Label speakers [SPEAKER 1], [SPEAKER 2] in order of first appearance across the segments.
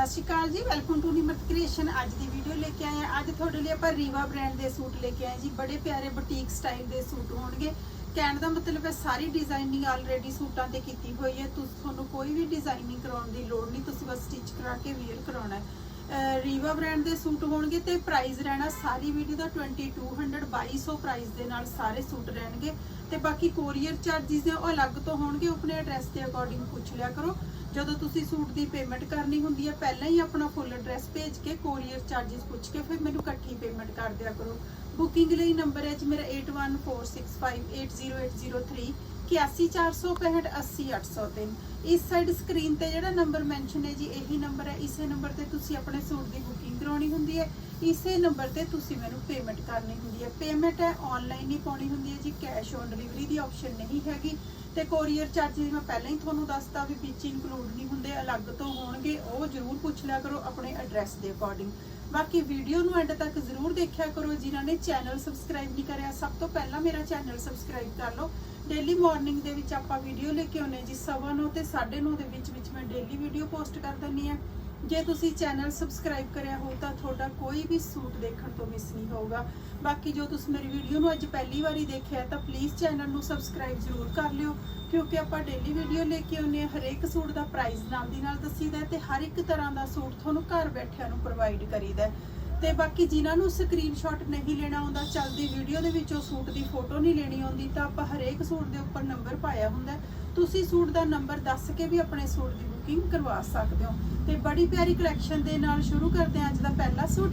[SPEAKER 1] ਸਤਿ ਸ਼੍ਰੀ ਅਕਾਲ ਜੀ welcome to Nimrat creation ਅੱਜ ਦੀ ਵੀਡੀਓ ਲੈ ਕੇ ਆਏ ਹਾਂ। ਅੱਜ ਤੁਹਾਡੇ ਲਈ ਆਪਾਂ ਰੀਵਾ ਬ੍ਰਾਂਡ ਦੇ ਸੂਟ ਲੈ ਕੇ ਆਏ ਜੀ। ਬੜੇ ਪਿਆਰੇ ਬੁਟੀਕ ਸਟਾਈਲ ਦੇ ਸੂਟ ਹੋਣਗੇ। ਕਹਿਣ ਦਾ ਮਤਲਬ ਹੈ, ਸਾਰੀ ਡਿਜ਼ਾਈਨਿੰਗ ਆਲਰੇਡੀ ਸੂਟਾਂ ਤੇ ਕੀਤੀ ਹੋਈ ਹੈ। ਤੁਸੀਂ, ਤੁਹਾਨੂੰ ਕੋਈ ਵੀ ਡਿਜ਼ਾਈਨਿੰਗ ਕਰਾਉਣ ਦੀ ਲੋੜ ਨਹੀਂ, ਤੁਸੀਂ ਬਸ ਸਟਿਚ ਕਰਾ ਕੇ ਵੇਅਰ ਕਰਾਉਣਾ ਹੈ। ਰੀਵਾ ਬ੍ਰਾਂਡ ਦੇ ਸੂਟ ਹੋਣਗੇ ਤੇ ਪ੍ਰਾਈਸ ਰਹਿਣਾ ਸਾਰੀ ਵੀਡੀਓ ਦਾ 2200 2200 ਪ੍ਰਾਈਸ ਦੇ ਨਾਲ ਸਾਰੇ ਸੂਟ ਰਹਿਣਗੇ। ਤੇ ਬਾਕੀ ਕੋਰੀਅਰ ਚਾਰजेस ਦੇ ਉਹ ਅਲੱਗ ਤੋਂ ਹੋਣਗੇ ਆਪਣੇ ਐਡਰੈਸ ਦੇ ਅਕੋਰਡਿੰਗ ਪੁੱਛ ਲਿਆ ਕਰੋ। ਜਦੋਂ ਤੁਸੀਂ ਸੂਟ ਦੀ ਪੇਮੈਂਟ ਕਰਨੀ ਹੁੰਦੀ ਹੈ ਪਹਿਲਾਂ ਹੀ ਆਪਣਾ ਫੁੱਲ ਐਡਰੈਸ ਭੇਜ ਕੇ ਕੋਰੀਅਰ ਚਾਰजेस ਪੁੱਛ ਕੇ ਫਿਰ ਮੈਨੂੰ ਇਕੱਠੀ ਪੇਮੈਂਟ ਕਰ ਦਿਆ ਕਰੋ। ਬੁਕਿੰਗ ਲਈ ਨੰਬਰ ਹੈ ਜੀ ਮੇਰਾ 8146580803 8146580803 ਇਸ ਸਾਈਡ ਸਕਰੀਨ ਤੇ ਜਿਹੜਾ ਨੰਬਰ ਮੈਂਸ਼ਨ ਹੈ ਜੀ, ਇਹੀ ਨੰਬਰ ਹੈ। ਇਸੇ ਨੰਬਰ ਤੇ ਤੁਸੀਂ ਆਪਣੇ ਸੂਟ ਦੀ ਬੁਕਿੰਗ ਕਰਾਉਣੀ ਹੁੰਦੀ ਹੈ। ਇਸੇ ਨੰਬਰ ਤੇ ਤੁਸੀਂ ਮੈਨੂੰ ਪੇਮੈਂਟ ਕਰਨੀ ਹੁੰਦੀ ਹੈ। ਪੇਮੈਂਟ ਹੈ ਆਨਲਾਈਨ ਹੀ ਪਾਉਣੀ ਹੁੰਦੀ ਹੈ ਜੀ। ਕੈਸ਼ ਔਨ ਡਿਲੀਵਰੀ ਦੀ ਆਪਸ਼ਨ ਨਹੀਂ ਹੈਗੀ। ਤੇ ਕੋਰੀਅਰ ਚਾਰजेस ਮੈਂ ਪਹਿਲਾਂ ਹੀ ਤੁਹਾਨੂੰ ਦੱਸਤਾ ਵੀ ਵਿੱਚ ਇਨਕਲੂਡ ਨਹੀਂ ਹੁੰਦੇ, ਅਲੱਗ ਤੋਂ ਹੋਣਗੇ, ਉਹ ਜ਼ਰੂਰ ਪੁੱਛ ਲਿਆ ਕਰੋ ਆਪਣੇ ਐਡਰੈਸ ਦੇ ਅਕੋਰਡਿੰਗ ਬਾਕੀ ਵੀਡੀਓ ਨੂੰ ਐਂਡ ਤੱਕ ਜ਼ਰੂਰ ਦੇਖਿਆ ਕਰੋ, ਜਿਨ੍ਹਾਂ ਨੇ ਚੈਨਲ ਸਬਸਕ੍ਰਾਈਬ ਨਹੀਂ ਕਰਿਆ। ਸਭ ਤੋਂ ਪਹਿਲਾਂ ਮੇਰਾ ਚੈਨਲ ਸਬਸਕ੍ਰਾਈਬ ਕਰ ਲਓ। ਡੇਲੀ ਮਾਰਨਿੰਗ ਦੇ ਵਿੱਚ ਆਪਾਂ ਵੀਡੀਓ ਲੈ ਕੇ ਆਉਨੇ ਜੀ, ਸਵਾ ਨੌ ਤੇ 9:30 ਦੇ ਵਿੱਚ ਵਿੱਚ ਮੈਂ ਡੇਲੀ ਵੀਡੀਓ ਪੋਸਟ ਕਰ ਦਿੰਨੀ ਆ ਜੇ ਤੁਸੀਂ ਚੈਨਲ ਸਬਸਕ੍ਰਾਈਬ ਕਰਿਆ ਹੋ ਤਾਂ ਤੁਹਾਡਾ ਕੋਈ ਵੀ ਸੂਟ ਦੇਖਣ ਤੋਂ ਮਿਸ ਨਹੀਂ ਹੋਊਗਾ। ਬਾਕੀ ਜੋ ਤੁਸੀਂ ਮੇਰੀ ਵੀਡੀਓ ਨੂੰ ਅੱਜ ਪਹਿਲੀ ਵਾਰੀ ਦੇਖਿਆ ਤਾਂ ਪਲੀਜ਼ ਚੈਨਲ ਨੂੰ ਸਬਸਕ੍ਰਾਈਬ ਜ਼ਰੂਰ ਕਰ ਲਿਓ, ਕਿਉਂਕਿ ਆਪਾਂ ਡੇਲੀ ਵੀਡੀਓ ਲੈ ਕੇ ਆਉਂਦੇ ਹਾਂ, ਹਰੇਕ ਸੂਟ ਦਾ ਪ੍ਰਾਈਸ ਨਾਲ ਦੀ ਨਾਲ ਦੱਸੀਦਾ ਹੈ ਤੇ ਹਰ ਇੱਕ ਤਰ੍ਹਾਂ ਦਾ ਸੂਟ ਤੁਹਾਨੂੰ ਘਰ ਬੈਠਿਆਂ ਨੂੰ ਪ੍ਰੋਵਾਈਡ ਕਰੀਦਾ ਹੈ। ਤੇ ਬਾਕੀ ਜਿਨ੍ਹਾਂ ਨੂੰ ਸਕਰੀਨਸ਼ਾਟ ਨਹੀਂ ਲੈਣਾ ਆਉਂਦਾ, ਚੱਲਦੀ ਵੀਡੀਓ ਦੇ ਵਿੱਚੋਂ ਸੂਟ ਦੀ ਫੋਟੋ ਨਹੀਂ ਲੈਣੀ ਆਉਂਦੀ, ਤਾਂ ਆਪਾਂ ਹਰੇਕ ਸੂਟ ਦੇ ਉੱਪਰ ਨੰਬਰ ਪਾਇਆ ਹੁੰਦਾ ਤੁਸੀਂ ਸੂਟ ਦਾ ਨੰਬਰ ਦੱਸ ਕੇ ਵੀ ਆਪਣੇ ਸੂਟ ਦੀ ਬੁਕਿੰਗ ਕਰਵਾ ਸਕਦੇ ਹੋ। ਤੇ ਬੜੀ ਪਿਆਰੀ ਕਲੈਕਸ਼ਨ ਦੇ ਨਾਲ ਸ਼ੁਰੂ ਕਰਦੇ ਹਾਂ ਅੱਜ ਦਾ ਪਹਿਲਾ ਸੂਟ।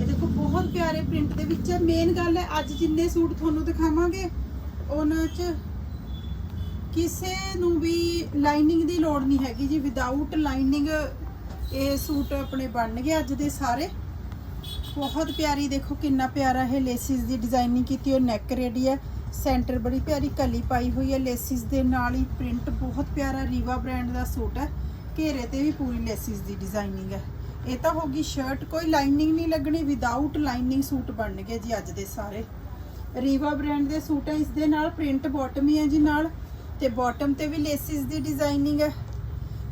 [SPEAKER 1] ਇਹ ਦੇਖੋ, ਬਹੁਤ ਪਿਆਰੇ ਪ੍ਰਿੰਟ ਦੇ ਵਿੱਚ ਹੈ। ਮੇਨ ਗੱਲ ਹੈ, ਅੱਜ ਜਿੰਨੇ ਸੂਟ ਤੁਹਾਨੂੰ ਦਿਖਾਵਾਂਗੇ, ਉਹਨਾਂ 'ਚ ਕਿਸੇ ਨੂੰ ਵੀ ਲਾਈਨਿੰਗ ਦੀ ਲੋੜ ਨਹੀਂ ਹੈਗੀ ਜੀ। ਵਿਦਆਊਟ ਲਾਈਨਿੰਗ ਇਹ ਸੂਟ ਆਪਣੇ ਬਣਨਗੇ ਅੱਜ ਦੇ ਸਾਰੇ। ਬਹੁਤ ਪਿਆਰੀ ਦੇਖੋ, ਕਿੰਨਾ ਪਿਆਰਾ ਇਹ ਲੇਸਿਸ ਦੀ ਡਿਜ਼ਾਈਨਿੰਗ ਕੀਤੀ ਉਹ ਨੈਕ ਰੈਡੀ ਹੈ। ਸੈਂਟਰ ਬੜੀ ਪਿਆਰੀ ਕਲੀ ਪਾਈ ਹੋਈ ਹੈ। ਲੇਸਿਸ ਦੇ ਨਾਲ ਹੀ ਪ੍ਰਿੰਟ ਬਹੁਤ ਪਿਆਰਾ ਰੀਵਾ ਬ੍ਰਾਂਡ ਦਾ ਸੂਟ ਹੈ। ਘੇਰੇ ਤੇ ਵੀ ਪੂਰੀ ਲੇਸਿਸ ਦੀ ਡਿਜ਼ਾਈਨਿੰਗ ਹੈ। ਇਹ ਤਾਂ ਹੋ ਗਈ ਸ਼ਰਟ ਕੋਈ ਲਾਈਨਿੰਗ ਨਹੀਂ ਲੱਗਣੀ ਵਿਦਆਊਟ ਲਾਈਨਿੰਗ ਸੂਟ ਬਣਨਗੇ ਜੀ ਅੱਜ ਦੇ ਸਾਰੇ। ਰੀਵਾ ਬ੍ਰਾਂਡ ਦੇ ਸੂਟ ਹੈ, ਇਸ ਦੇ ਨਾਲ ਪ੍ਰਿੰਟ ਬਾਟਮ ਹੀ ਹੈ ਜੀ ਨਾਲ, ਤੇ ਬਾਟਮ ਤੇ ਵੀ ਲੇਸਿਸ ਦੀ ਡਿਜ਼ਾਈਨਿੰਗ ਹੈ।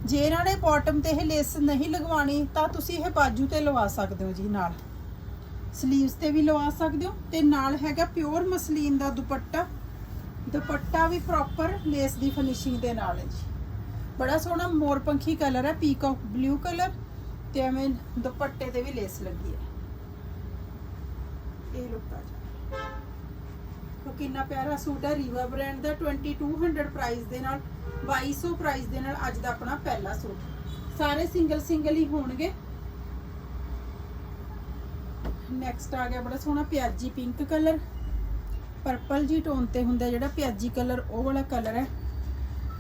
[SPEAKER 1] ਜੇ ਇਹਨਾਂ ਨੇ ਬਾਟਮ ਤੇ ਇਹ ਲੇਸ ਨਹੀਂ ਲਗਵਾਣੀ ਤਾਂ ਤੁਸੀਂ ਇਹ ਬਾਜੂ ਤੇ ਲਵਾ ਸਕਦੇ ਹੋ ਜੀ ਨਾਲ। ਸਲੀਵਸ ਤੇ ਵੀ ਲਵਾ ਸਕਦੇ ਹੋ, ਤੇ ਨਾਲ ਹੈਗਾ ਪਿਓਰ ਮਸਲੀਨ ਦਾ ਦੁਪੱਟਾ। ਦੁਪੱਟਾ ਵੀ ਪ੍ਰੋਪਰ ਲੇਸ ਦੀ ਫਿਨਿਸ਼ਿੰਗ ਦੇ ਨਾਲ ਹੈ ਜੀ। ਬੜਾ ਸੋਹਣਾ ਮੋਰਪੰਖੀ ਕਲਰ ਹੈ ਪੀਕਾਕ ਬਲੂ ਕਲਰ ਤੇ ਐਵੇਂ ਦੁਪੱਟੇ ਤੇ ਵੀ ਲੇਸ ਲੱਗੀ ਹੈ। ਇਹ ਲੁੱਕ ਆ ਜਾ। ਉਹ ਕਿੰਨਾ ਪਿਆਰਾ ਸੂਟ ਹੈ ਰੀਵਾ ਬ੍ਰਾਂਡ ਦਾ 2200 ਪ੍ਰਾਈਸ ਦੇ ਨਾਲ 2200 ਪ੍ਰਾਈਸ ਦੇ ਨਾਲ ਅੱਜ ਦਾ ਆਪਣਾ ਪਹਿਲਾ ਸੂਟ। ਸਾਰੇ ਸਿੰਗਲ ਸਿੰਗਲ ਹੀ ਹੋਣਗੇ। ਨੈਕਸਟ ਆ ਗਿਆ ਬੜਾ ਸੋਹਣਾ ਪਿਆਜੀ ਪਿੰਕ ਕਲਰ। ਪਰਪਲ ਜੀ ਟੋਨ ਤੇ ਹੁੰਦਾ ਜਿਹੜਾ ਪਿਆਜੀ ਕਲਰ, ਉਹ ਵਾਲਾ ਕਲਰ ਹੈ।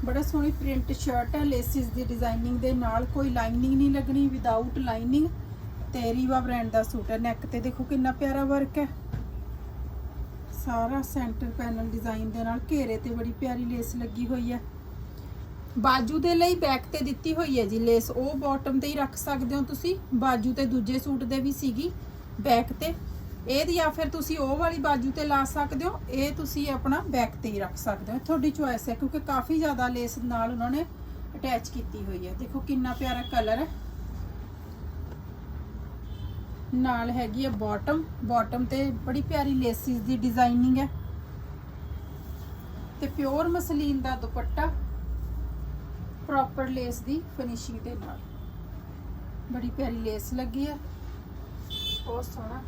[SPEAKER 1] ਬੜਾ ਸੋਹਣੀ ਪ੍ਰਿੰਟ ਸ਼ਰਟ ਹੈ ਲੇਸਿਸ ਦੀ ਡਿਜ਼ਾਈਨਿੰਗ ਦੇ ਨਾਲ ਕੋਈ ਲਾਈਨਿੰਗ ਨਹੀਂ ਲੱਗਣੀ ਵਿਦਆਊਟ ਲਾਈਨਿੰਗ ਤੇ ਰੀਵਾ ਬ੍ਰਾਂਡ ਦਾ ਸੂਟ ਹੈ। ਨੈਕ ਤੇ ਦੇਖੋ ਕਿੰਨਾ ਪਿਆਰਾ ਵਰਕ ਹੈ। ਸਾਰਾ ਸੈਂਟਰ ਪੈਨਲ ਡਿਜ਼ਾਈਨ ਦੇ ਨਾਲ ਘੇਰੇ ਤੇ ਬੜੀ ਪਿਆਰੀ ਲੇਸ ਲੱਗੀ ਹੋਈ ਹੈ। ਬਾਜੂ ਦੇ ਲਈ ਬੈਕ ਤੇ ਦਿੱਤੀ ਹੋਈ ਹੈ ਜੀ ਲੇਸ ਉਹ ਬਾਟਮ ਤੇ ਹੀ ਰੱਖ ਸਕਦੇ ਹੋ ਤੁਸੀਂ। ਬਾਜੂ ਤੇ ਦੂਜੇ ਸੂਟ ਦੇ ਵੀ ਸੀਗੀ। ਬੈਕ ਤੇ ਇਹਦੀ ਜਾਂ ਫਿਰ ਤੁਸੀਂ ਉਹ ਵਾਲੀ ਬਾਜੂ ਤੇ ਲਾ ਸਕਦੇ ਹੋ, ਇਹ ਤੁਸੀਂ ਆਪਣਾ ਬੈਕ ਤੇ ਹੀ ਰੱਖ ਸਕਦੇ ਹੋ। ਤੁਹਾਡੀ ਚੁਆਇਸ ਹੈ, ਕਿਉਂਕਿ ਕਾਫੀ ਜ਼ਿਆਦਾ ਲੇਸ ਨਾਲ ਉਹਨਾਂ ਨੇ ਅਟੈਚ ਕੀਤੀ ਹੋਈ ਹੈ। ਦੇਖੋ ਕਿੰਨਾ ਪਿਆਰਾ ਕਲਰ ਹੈ। ਨਾਲ ਹੈਗੀ ਹੈ ਬਾਟਮ ਬਾਟਮ ਤੇ ਬੜੀ ਪਿਆਰੀ ਲੇਸਿਸ ਦੀ ਡਿਜ਼ਾਈਨਿੰਗ ਹੈ। ਤੇ ਪਿਓਰ ਮਸਲੀਨ ਦਾ ਦੁਪੱਟਾ ਪ੍ਰੋਪਰ ਲੇਸ ਦੀ ਫਿਨਿਸ਼ਿੰਗ ਦੇ ਨਾਲ। ਬੜੀ ਪਿਆਰੀ ਲੇਸ ਲੱਗੀ ਹੈ। ਬਹੁਤ ਸੋਹਣਾ।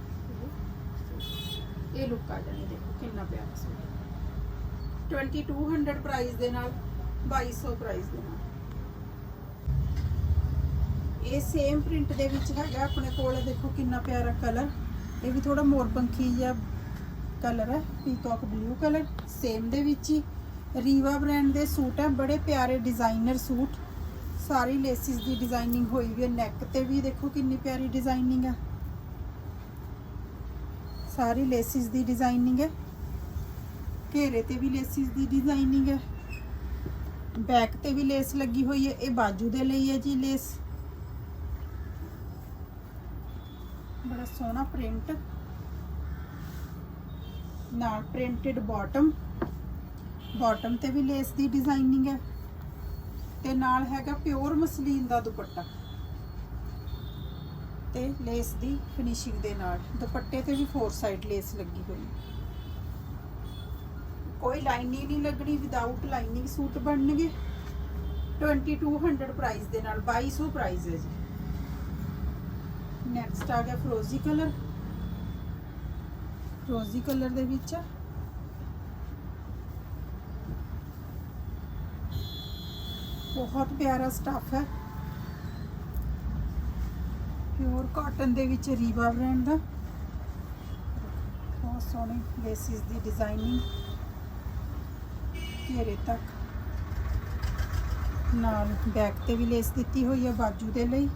[SPEAKER 1] ਇਹ ਲੁੱਕ ਆ ਜਾਣੀ ਦੇਖੋ ਕਿੰਨਾ ਪਿਆਰਾ ਸੂਟ 2200 ਪ੍ਰਾਈਸ ਦੇ ਨਾਲ 2200 ਪ੍ਰਾਈਸ ਦੇ ਨਾਲ। ਇਹ ਸੇਮ ਪ੍ਰਿੰਟ ਦੇ ਵਿੱਚ ਹੈਗਾ, ਆਪਣੇ ਕੋਲ ਦੇਖੋ ਕਿੰਨਾ ਪਿਆਰਾ ਕਲਰ ਇਹ ਵੀ ਥੋੜਾ ਮੋਰਪੰਖੀ ਜਿਹਾ ਕਲਰ ਹੈ ਪੀਕਾਕ ਬਲੂ ਕਲਰ ਸੇਮ ਦੇ ਵਿੱਚ ਹੀ ਰੀਵਾ ਬ੍ਰਾਂਡ ਦੇ ਸੂਟ ਹੈ, ਬੜੇ ਪਿਆਰੇ ਡਿਜ਼ਾਈਨਰ ਸੂਟ। ਸਾਰੀ ਲੇਸਿਸ ਦੀ ਡਿਜ਼ਾਈਨਿੰਗ ਹੋਈ ਵੀ ਹੈ ਨੈਕ ਤੇ ਵੀ ਦੇਖੋ ਕਿੰਨੀ ਪਿਆਰੀ ਡਿਜ਼ਾਈਨਿੰਗ ਹੈ। ਸਾਰੀ ਲੇਸਿਸ ਦੀ ਡਿਜ਼ਾਈਨਿੰਗ ਹੈ। ਘੇਰੇ ਤੇ ਵੀ ਲੇਸਿਸ ਦੀ ਡਿਜ਼ਾਈਨਿੰਗ ਹੈ। ਬੈਕ ਤੇ ਵੀ ਲੇਸ ਲੱਗੀ ਹੋਈ ਹੈ। ਇਹ ਬਾਜੂ ਦੇ ਲਈ ਹੈ ਜੀ ਲੇਸ ਬੜਾ ਸੋਹਣਾ ਪ੍ਰਿੰਟ ਨਾਲ ਪ੍ਰਿੰਟਡ ਬਾਟਮ ਬਾਟਮ ਤੇ ਵੀ ਲੇਸ ਦੀ ਡਿਜ਼ਾਈਨਿੰਗ ਹੈ। ਤੇ ਨਾਲ ਹੈਗਾ ਪਿਓਰ ਮਸਲੀਨ ਦਾ ਦੁਪੱਟਾ। ਤੇ ਲੇਸ ਦੀ ਫਿਨਿਸ਼ਿੰਗ ਦੇ ਨਾਲ, ਦੁਪੱਟੇ ਤੇ ਵੀ ਫੋਰ ਸਾਈਡ ਲੇਸ ਲੱਗੀ ਹੋਈ। ਕੋਈ ਲਾਈਨਿੰਗ ਨਹੀਂ ਲੱਗਣੀ ਵਿਦਆਊਟ ਲਾਈਨਿੰਗ ਸੂਟ ਬਣਨਗੇ। 2200 ਪ੍ਰਾਈਸ ਦੇ ਨਾਲ 2200 ਪ੍ਰਾਈਸ ਹੈ ਜੀ। ਨੈਕਸਟ ਆ ਗਿਆ ਫਰੋਜ਼ੀ ਕਲਰ ਫਰੋਜ਼ੀ ਕਲਰ ਦੇ ਵਿੱਚ ਬਹੁਤ ਪਿਆਰਾ ਸਟਫ ਹੈ। ਪਿਓਰ ਕਾਟਨ ਦੇ ਵਿੱਚ ਰੀਵਾ ਬ੍ਰਾਂਡ ਦਾ। ਬਹੁਤ ਸੋਹਣੀ ਲੇਸਿਸ ਦੀ ਡਿਜ਼ਾਈਨਿੰਗ ਘੇਰੇ ਤੱਕ। ਨਾਲ ਬੈਕ ਤੇ ਵੀ ਲੇਸ ਦਿੱਤੀ ਹੋਈ ਹੈ ਬਾਜੂ ਦੇ ਲਈ।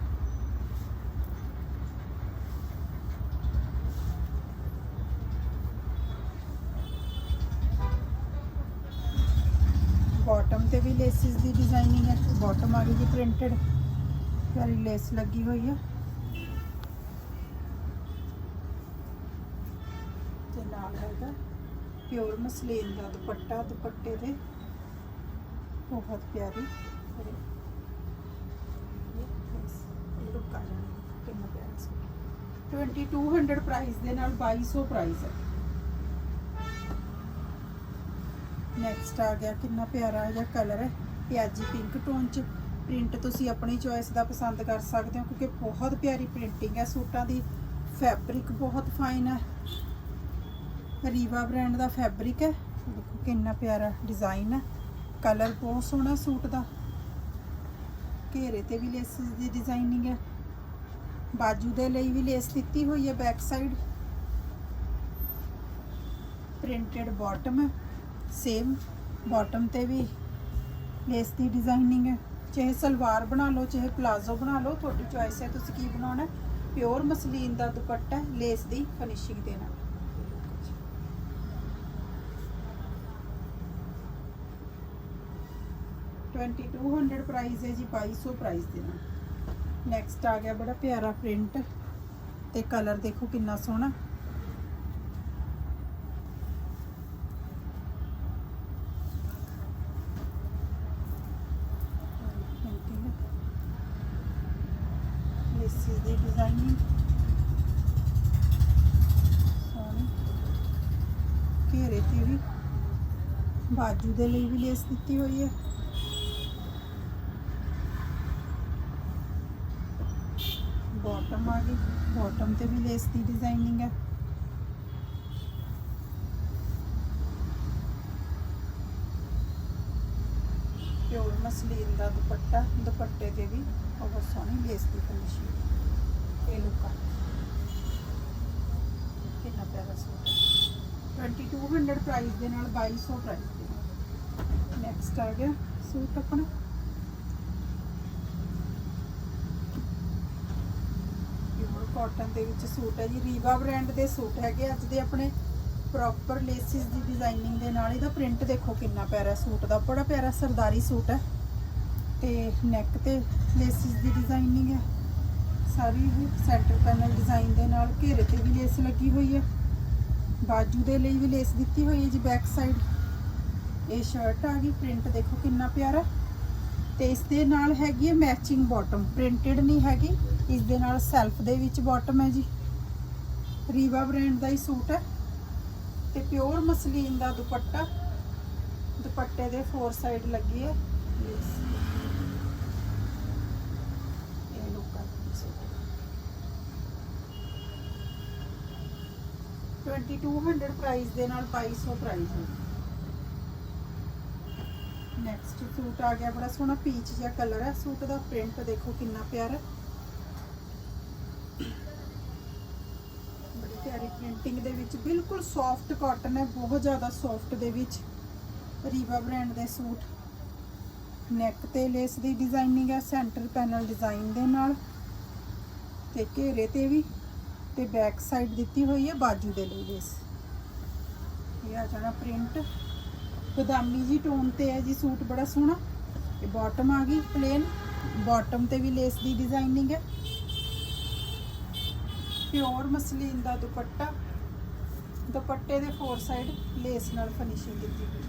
[SPEAKER 1] ਬਾਟਮ ਤੇ ਵੀ ਲੇਸਿਸ ਦੀ ਡਿਜ਼ਾਈਨਿੰਗ ਹੈ। ਬਾਟਮ ਆ ਗਈ ਜੀ ਪ੍ਰਿੰਟਡ ਪਿਆਰੀ ਲੇਸ ਲੱਗੀ ਹੋਈ ਹੈ ਤੇ ਨਾਲ ਹੈਗਾ। ਪਿਓਰ ਮਸਲੀਨ ਦਾ ਦੁਪੱਟਾ, ਦੁਪੱਟੇ ਦੇ ਬਹੁਤ ਪਿਆਰੀ ਲੁੱਕ ਆ ਜਾਣੀ, ਕਿੰਨਾ ਪਿਆਰਾ ਸੂਟ 2200 ਪ੍ਰਾਈਸ ਦੇ ਨਾਲ 2200 ਪ੍ਰਾਈਸ ਹੈ। ਨੈਕਸਟ ਆ ਗਿਆ, ਕਿੰਨਾ ਪਿਆਰਾ ਜਿਹਾ ਕਲਰ ਹੈ। ਪਿਆਜੀ ਪਿੰਕ ਟੋਨ ਚ ਪ੍ਰਿੰਟ ਤੁਸੀਂ ਆਪਣੀ ਚੋਇਸ ਦਾ ਪਸੰਦ ਕਰ ਸਕਦੇ ਹੋ, ਕਿਉਂਕਿ ਬਹੁਤ ਪਿਆਰੀ ਪ੍ਰਿੰਟਿੰਗ ਹੈ। ਸੂਟਾਂ ਦੀ ਫੈਬਰਿਕ ਬਹੁਤ ਫਾਈਨ ਹੈ। ਰੀਵਾ ਬ੍ਰਾਂਡ ਦਾ ਫੈਬਰਿਕ ਹੈ। ਦੇਖੋ ਕਿੰਨਾ ਪਿਆਰਾ ਡਿਜ਼ਾਈਨ ਹੈ। ਕਲਰ ਬਹੁਤ ਸੋਹਣਾ ਸੂਟ ਦਾ। ਘੇਰੇ ਤੇ ਵੀ ਲੇਸ ਦੀ ਡਿਜ਼ਾਈਨਿੰਗ ਹੈ। ਬਾਜੂ ਦੇ ਲਈ ਵੀ ਲੇਸ ਦਿੱਤੀ ਹੋਈ ਹੈ ਬੈਕ ਸਾਈਡ ਪ੍ਰਿੰਟਡ ਬਾਟਮ ਹੈ। ਸੇਮ ਬਾਟਮ ਤੇ ਵੀ ਲੇਸ ਦੀ ਡਿਜ਼ਾਈਨਿੰਗ ਹੈ। ਚਾਹੇ ਸਲਵਾਰ ਬਣਾ ਲਓ, ਚਾਹੇ ਪਲਾਜ਼ੋ ਬਣਾ ਲਓ, ਤੁਹਾਡੀ ਚੋਇਸ ਹੈ ਤੁਸੀਂ ਕੀ ਬਣਾਉਣਾ ਪਿਓਰ ਮਸਲੀਨ ਦਾ ਦੁਪੱਟਾ ਲੇਸ ਦੀ ਫਿਨਿਸ਼ਿੰਗ ਦੇਣਾ। ट्वेंटी टू हंड्रड प्राइज है जी बई सौ प्राइस देना। नैक्सट आ गया बड़ा प्यारा प्रिंट तो कलर देखो कि सोहना। घेरे भी। बाजू के लिए भी लेस दिखती हुई है। ਬਾਟਮ ਤੇ ਵੀ ਲੇਸ ਦੀ ਡਿਜ਼ਾਈਨਿੰਗ ਹੈ ਪਿਓਰ ਮਸਲੀਨ ਦਾ ਦੁਪੱਟਾ ਦੁਪੱਟੇ ਤੇ ਵੀ ਬਹੁਤ ਸੋਹਣੀ ਲੇਸ ਦੀ ਫਿਨਿਸ਼ਿੰਗ ਇਹ ਲੁੱਕ ਆ ਕਿੰਨਾ ਪਿਆਰਾ ਸੂਟ ਹੈ 2200 ਪ੍ਰਾਈਸ ਦੇ ਨਾਲ 2200 ਪ੍ਰਾਈਸ ਦੇ ਨੈਕਸਟ ਆ ਗਿਆ ਸੂਟ ਆਪਣਾ ਪਿਓਰ ਕਾਟਨ ਦੇ ਵਿੱਚ ਸੂਟ ਹੈ ਜੀ। ਰੀਵਾ ਬ੍ਰਾਂਡ ਦੇ ਸੂਟ ਹੈਗੇ ਅੱਜ ਦੇ ਆਪਣੇ ਪ੍ਰੋਪਰ ਲੇਸਿਸ ਦੀ ਡਿਜ਼ਾਈਨਿੰਗ ਦੇ ਨਾਲ ਇਹਦਾ ਪ੍ਰਿੰਟ ਦੇਖੋ ਕਿੰਨਾ ਪਿਆਰਾ ਸੂਟ ਦਾ ਬੜਾ ਪਿਆਰਾ ਸਰਦਾਰੀ ਸੂਟ ਹੈ। ਤੇ ਨੈਕ ਤੇ ਲੇਸਿਸ ਦੀ ਡਿਜ਼ਾਈਨਿੰਗ ਹੈ। ਸਾਰੀ ਸੈਂਟਰ ਪੈਨਲ ਡਿਜ਼ਾਈਨ ਦੇ ਨਾਲ ਘੇਰੇ ਤੇ ਵੀ ਲੇਸ ਲੱਗੀ ਹੋਈ ਹੈ। ਬਾਜੂ ਦੇ ਲਈ ਵੀ ਲੇਸ ਦਿੱਤੀ ਹੋਈ ਹੈ ਜੀ ਬੈਕ ਸਾਈਡ ਇਹ ਸ਼ਰਟ ਆ ਗਈ। ਪ੍ਰਿੰਟ ਦੇਖੋ ਕਿੰਨਾ ਪਿਆਰਾ ਤੇ ਇਸ ਦੇ ਨਾਲ ਹੈਗੀ ਹੈ ਮੈਚਿੰਗ ਬਾਟਮ ਪ੍ਰਿੰਟਡ ਨਹੀਂ ਹੈਗੀ। ਇਸ ਦੇ ਨਾਲ ਸੈਲਫ ਦੇ ਵਿੱਚ ਬਾਟਮ ਹੈ ਜੀ। ਰੀਵਾ ਬ੍ਰਾਂਡ ਦਾ ਹੀ ਸੂਟ ਹੈ ਤੇ ਪਿਓਰ ਮਸਲੀਨ ਦਾ ਦੁਪੱਟਾ। ਦੁਪੱਟੇ ਦੇ ਫੋਰ ਸਾਈਡ ਲੱਗੀ ਹੈ। ਇਹ ਲੁੱਕ ਆ ਸੂਟ ਦੀ 2200 ਪ੍ਰਾਈਸ ਦੇ ਨਾਲ 2200 ਪ੍ਰਾਈਸ ਹੈ। ਨੈਕਸਟ ਸੂਟ ਆ ਗਿਆ, ਬੜਾ ਸੋਹਣਾ ਪੀਚ ਜਿਹਾ ਕਲਰ ਹੈ। ਸੂਟ ਦਾ ਪ੍ਰਿੰਟ ਦੇਖੋ ਕਿੰਨਾ ਪਿਆਰਾ ਬੜੀ ਪਿਆਰੀ ਪ੍ਰਿੰਟਿੰਗ ਦੇ ਵਿੱਚ। ਬਿਲਕੁਲ ਸੌਫਟ ਕਾਟਨ ਹੈ, ਬਹੁਤ ਜ਼ਿਆਦਾ ਸੌਫਟ ਦੇ ਵਿੱਚ। ਰੀਵਾ ਬ੍ਰਾਂਡ ਦੇ ਸੂਟ। ਨੈਕ ਤੇ ਲੇਸ ਦੀ ਡਿਜ਼ਾਈਨਿੰਗ ਹੈ ਸੈਂਟਰ ਪੈਨਲ ਡਿਜ਼ਾਈਨ ਦੇ ਨਾਲ। ਤੇ ਘੇਰੇ ਤੇ ਵੀ, ਤੇ ਬੈਕ ਸਾਈਡ ਦਿੱਤੀ ਹੋਈ ਹੈ ਬਾਜੂ ਦੇ ਲਈ ਲੇਸ ਇਹ ਆ ਜਾਣਾ ਪ੍ਰਿੰਟ ਬਦਾਮੀ ਜੀ ਟੋਨ ਤੇ ਹੈ ਜੀ ਸੂਟ, ਬੜਾ ਸੋਹਣਾ। ਇਹ ਬਾਟਮ ਆ ਗਈ ਪਲੇਨ ਬਾਟਮ ਤੇ ਵੀ ਲੇਸ ਦੀ ਡਿਜ਼ਾਈਨਿੰਗ ਹੈ। ਪਿਓਰ ਮਸਲੀਨ ਦਾ ਦੁਪੱਟਾ, ਦੁਪੱਟੇ ਦੇ ਫੋਰ ਸਾਈਡ ਲੇਸ ਨਾਲ ਫਿਨਿਸ਼ਿੰਗ ਕੀਤੀ ਹੋਈ।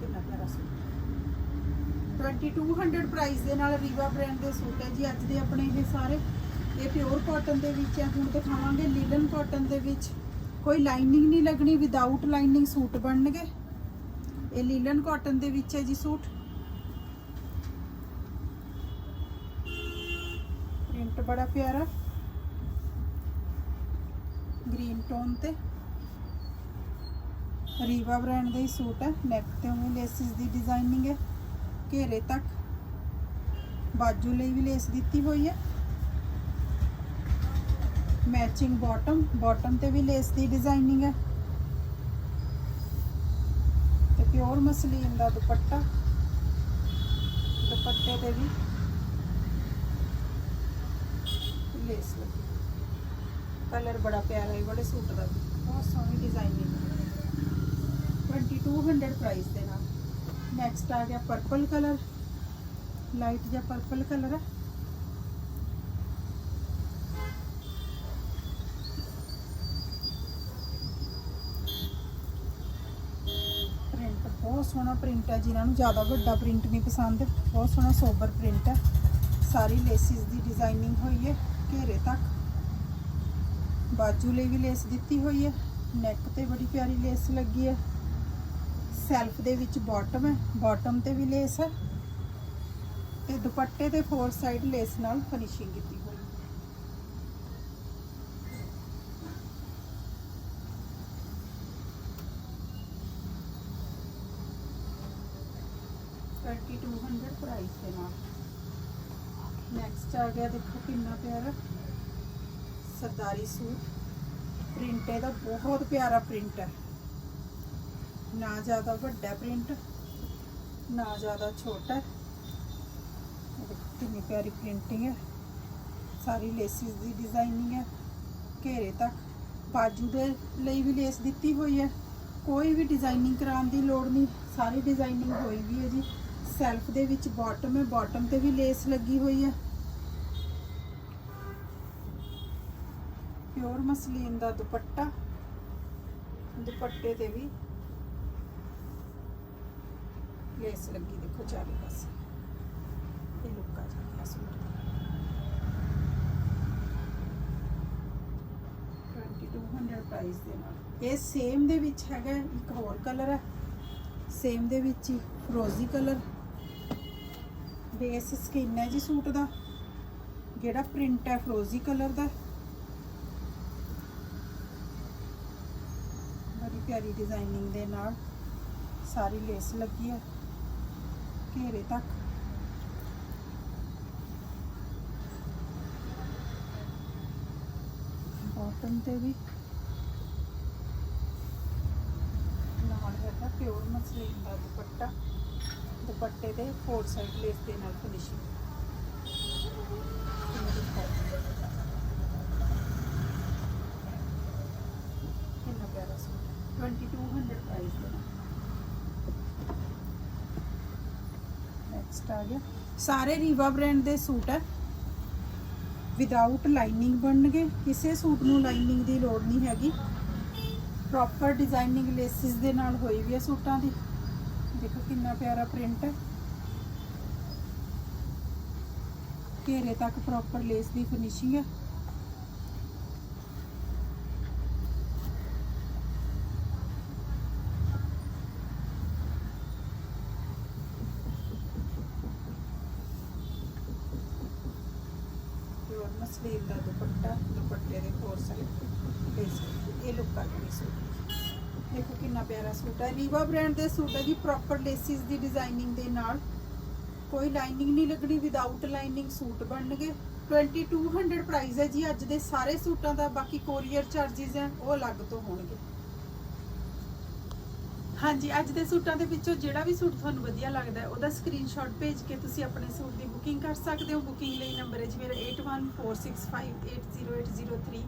[SPEAKER 1] ਕਿੰਨਾ ਪਿਆਰਾ ਸੂਟ 2200 ਪ੍ਰਾਈਸ ਦੇ ਨਾਲ ਰੀਵਾ ਬ੍ਰਾਂਡ ਦੇ ਸੂਟ ਹੈ ਜੀ। ਅੱਜ ਦੇ ਆਪਣੇ ਇਹ ਸਾਰੇ, ਇਹ ਪਿਓਰ ਕਾਟਨ ਦੇ ਵਿੱਚ ਹੈ। ਹੁਣ ਦਿਖਾਵਾਂਗੇ ਲੀਲਨ ਕਾਟਨ ਦੇ ਵਿੱਚ। ਕੋਈ ਲਾਈਨਿੰਗ ਨਹੀਂ ਲੱਗਣੀ ਵਿਦਆਊਟ ਲਾਈਨਿੰਗ ਸੂਟ ਬਣਨਗੇ। ਇਹ ਲੀਲਨ ਕਾਟਨ ਦੇ ਵਿੱਚ ਹੈ ਜੀ ਸੂਟ। ਪ੍ਰਿੰਟ ਬੜਾ ਪਿਆਰਾ। ਗ੍ਰੀਨ ਟੋਨ ਤੇ। ਰੀਵਾ ਬ੍ਰਾਂਡ ਦਾ ਹੀ ਸੂਟ ਹੈ। ਨੈਕ ਤੇ ਉਵੇਂ ਲੇਸਿਸ ਦੀ ਡਿਜ਼ਾਈਨਿੰਗ ਹੈ। ਘੇਰੇ ਤੱਕ। ਬਾਜੂ ਲਈ ਵੀ ਲੇਸ ਦਿੱਤੀ ਹੋਈ ਹੈ। ਮੈਚਿੰਗ ਬਾਟਮ ਬਾਟਮ ਤੇ ਵੀ ਲੇਸ ਦੀ ਡਿਜ਼ਾਈਨਿੰਗ ਹੈ। ਤੇ ਪਿਓਰ ਮਸਲੀਨ ਦਾ ਦੁਪੱਟਾ। ਦੁਪੱਟੇ ਤੇ ਵੀ। ਲੇਸ ਲੱਗੀ ਕਲਰ ਬੜਾ ਪਿਆਰਾ ਹੈ, ਬੜੇ ਸੂਟ ਦਾ। ਬਹੁਤ ਸੋਹਣੀ ਡਿਜ਼ਾਈਨਿੰਗ 2200 ਪ੍ਰਾਈਸ ਦੇ ਨਾਲ। ਨੈਕਸਟ ਆ ਗਿਆ ਪਰਪਲ ਕਲਰ ਲਾਈਟ ਜਿਹਾ ਪਰਪਲ ਕਲਰ ਹੈ। ਪ੍ਰਿੰਟ ਬਹੁਤ ਸੋਹਣਾ ਪ੍ਰਿੰਟ ਹੈ, ਜਿਨ੍ਹਾਂ ਨੂੰ ਜ਼ਿਆਦਾ ਵੱਡਾ ਪ੍ਰਿੰਟ ਨਹੀਂ ਪਸੰਦ। ਬਹੁਤ ਸੋਹਣਾ ਸੋਬਰ ਪ੍ਰਿੰਟ ਹੈ। ਸਾਰੀ ਲੇਸਿਸ ਦੀ ਡਿਜ਼ਾਈਨਿੰਗ ਹੋਈ ਹੈ। ਘੇਰੇ ਤੱਕ। ਬਾਜੂ ਲਈ ਵੀ ਲੇਸ ਦਿੱਤੀ ਹੋਈ ਹੈ। ਨੈਕ ਤੇ ਬੜੀ ਪਿਆਰੀ ਲੇਸ ਲੱਗੀ ਹੈ। ਸੈਲਫ ਦੇ ਵਿੱਚ ਬਾਟਮ ਹੈ। ਬਾਟਮ ਤੇ ਵੀ ਲੇਸ ਹੈ। ਤੇ ਦੁਪੱਟੇ ਤੇ ਫੋਰ ਸਾਈਡ ਲੇਸ ਨਾਲ ਫਿਨਿਸ਼ਿੰਗ ਕੀਤੀ ਹੋਈ ਹੈ। ਪ੍ਰਾਈਸ ਦੇ ਨਾਲ। ਨੈਕਸਟ ਆ ਗਿਆ, ਦੇਖੋ ਕਿੰਨਾ ਪਿਆਰਾ। ਸਰਦਾਰੀ ਸੂਟ। ਪ੍ਰਿੰਟ ਇਹਦਾ ਬਹੁਤ ਪਿਆਰਾ ਪ੍ਰਿੰਟ ਹੈ। ਨਾ ਜ਼ਿਆਦਾ ਵੱਡਾ ਪ੍ਰਿੰਟ, ਨਾ ਜ਼ਿਆਦਾ ਛੋਟਾ। ਕਿੰਨੀ ਪਿਆਰੀ ਪ੍ਰਿੰਟਿੰਗ ਹੈ। ਸਾਰੀ ਲੇਸਿਸ ਦੀ ਡਿਜ਼ਾਈਨਿੰਗ ਹੈ। ਘੇਰੇ ਤੱਕ। ਬਾਜੂ ਦੇ ਲਈ ਵੀ ਲੇਸ ਦਿੱਤੀ ਹੋਈ ਹੈ। ਕੋਈ ਵੀ ਡਿਜ਼ਾਈਨਿੰਗ ਕਰਾਉਣ ਦੀ ਲੋੜ ਨਹੀਂ। ਸਾਰੀ ਡਿਜ਼ਾਈਨਿੰਗ ਹੋਈ ਵੀ ਹੈ ਜੀ। ਸੈਲਫ ਦੇ ਵਿੱਚ ਬਾਟਮ ਹੈ। ਬਾਟਮ ਤੇ ਵੀ ਲੇਸ ਲੱਗੀ ਹੋਈ ਹੈ। ਪਿਓਰ ਮਸਲੀਨ ਦਾ ਦੁਪੱਟਾ, ਦੁਪੱਟੇ ਤੇ ਵੀ ਲੇਸ ਲੱਗੀ, ਦੇਖੋ ਚਾਰੇ ਪਾਸੇ। ਇਹ ਲੁੱਕ ਆ ਜਾਂਦਾ ਸੂਟ 2200 ਪ੍ਰਾਈਸ ਦੇ ਨਾਲ। ਇਹ ਸੇਮ ਦੇ ਵਿੱਚ ਹੈਗਾ, ਇੱਕ ਹੋਰ ਕਲਰ ਹੈ ਸੇਮ ਦੇ ਵਿੱਚ ਹੀ ਫਰੋਜ਼ੀ ਕਲਰ ਬੇਸ ਸਕਿਨ ਹੈ ਜੀ ਸੂਟ ਦਾ। ਜਿਹੜਾ ਪ੍ਰਿੰਟ ਹੈ ਫਰੋਜ਼ੀ ਕਲਰ ਦਾ। ਬੜੀ ਪਿਆਰੀ ਡਿਜ਼ਾਈਨਿੰਗ ਦੇ ਨਾਲ ਸਾਰੀ ਲੇਸ ਲੱਗੀ ਹੈ ਘੇਰੇ ਤੱਕ ਬਾਟਮ ਤੇ ਵੀ ਨਾਲ ਹੈਗਾ ਪਿਓਰ ਮਸਲੀਨ ਦਾ ਦੁਪੱਟਾ। ਦੁਪੱਟੇ ਦੇ ਫੋਰ ਸਾਈਡ ਲੇਸ ਦੇ ਨਾਲ ਫਿਨਿਸ਼ਿੰਗ ਕਿੰਨਾ ਪਿਆਰਾ ਸੂਟ। 2200 ਪ੍ਰਾਈਸ ਦੇ ਨਾਲ ਨੈਕਸਟ ਸਾਰੇ ਰੀਵਾ ਬ੍ਰਾਂਡ ਦੇ ਸੂਟ ਹੈ। ਵਿਦਆਊਟ ਲਾਈਨਿੰਗ ਬਣਨਗੇ। ਕਿਸੇ ਸੂਟ ਨੂੰ ਲਾਈਨਿੰਗ ਦੀ ਲੋੜ ਨਹੀਂ ਹੈਗੀ। ਪ੍ਰੋਪਰ ਡਿਜ਼ਾਈਨਿੰਗ ਲੇਸਿਸ ਦੇ ਨਾਲ ਹੋਈ ਵੀ ਹੈ ਸੂਟਾਂ ਦੀ। ਦੇਖੋ ਕਿੰਨਾ ਪਿਆਰਾ ਪ੍ਰਿੰਟ ਹੈ। ਘੇਰੇ ਤੱਕ ਪ੍ਰੋਪਰ ਲੇਸ ਦੀ ਫਿਨਿਸ਼ਿੰਗ ਹੈ ਪਿਓਰ ਮਸਲੀਨ ਦਾ ਦੁਪੱਟਾ ਦੁਪੱਟੇ ਦੇ ਫੋਰ ਸਾਈਡ ਲੇਸ ਇਹ ਲੁੱਕ ਆ ਗਈ ਸੂਟ ਦੇਖੋ ਕਿੰਨਾ ਪਿਆਰਾ ਸੂਟ ਹੈ। ਰੀਵਾ ਬ੍ਰਾਂਡ ਦੇ ਸੂਟ ਹੈ ਜੀ ਪ੍ਰੋਪਰ ਲੇਸਿਸ ਦੀ ਡਿਜ਼ਾਈਨਿੰਗ ਦੇ ਨਾਲ। ਕੋਈ ਲਾਈਨਿੰਗ ਨਹੀਂ ਲੱਗਣੀ ਵਿਦਆਊਟ ਲਾਈਨਿੰਗ ਸੂਟ ਬਣਨਗੇ। 2200 ਪ੍ਰਾਈਸ ਹੈ ਜੀ, ਅੱਜ ਦੇ ਸਾਰੇ ਸੂਟਾਂ ਦਾ। ਬਾਕੀ ਕੋਰੀਅਰ ਚਾਰजेस ਹੈ, ਉਹ ਅਲੱਗ ਤੋਂ ਹੋਣਗੇ। ਹਾਂਜੀ, ਅੱਜ ਦੇ ਸੂਟਾਂ ਦੇ ਵਿੱਚੋਂ ਜਿਹੜਾ ਵੀ ਸੂਟ ਤੁਹਾਨੂੰ ਵਧੀਆ ਲੱਗਦਾ ਉਹਦਾ ਸਕਰੀਨਸ਼ਾਟ ਭੇਜ ਕੇ ਤੁਸੀਂ ਆਪਣੇ ਸੂਟ ਦੀ ਬੁਕਿੰਗ ਕਰ ਸਕਦੇ ਹੋ। ਬੁਕਿੰਗ ਲਈ ਨੰਬਰ ਹੈ ਜੀ, ਮੇਰਾ 8146580803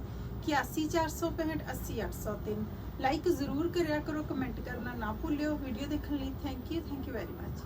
[SPEAKER 1] 8146580803 ਲਾਈਕ ਜ਼ਰੂਰ ਕਰਿਆ ਕਰੋ, ਕਮੈਂਟ ਕਰਨਾ ਨਾ ਭੁੱਲਿਓ। ਵੀਡੀਓ ਦੇਖਣ ਲਈ thank you thank you very much